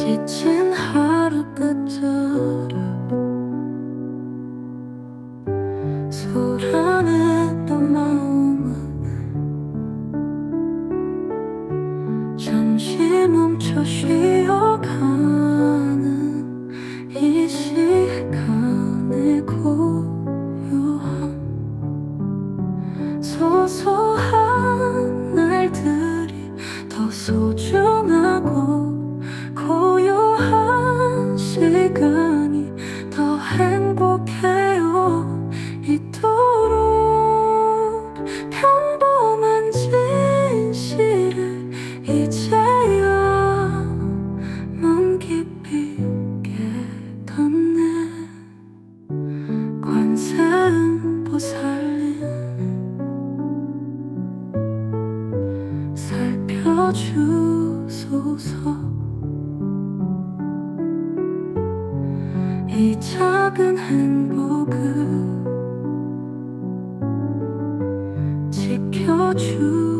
지친 하루 끝을 소란했던 마음은 잠시 멈춰 쉬어가는 이 시간의 고요함. 소소한 날들이 더 소중하고 시간이 더 행복해요. 이토록 평범한 진실을 이제야 맘 깊이 깨닫네. 관세음 보살님 살펴주소서 이 작은 행복을 지켜주소서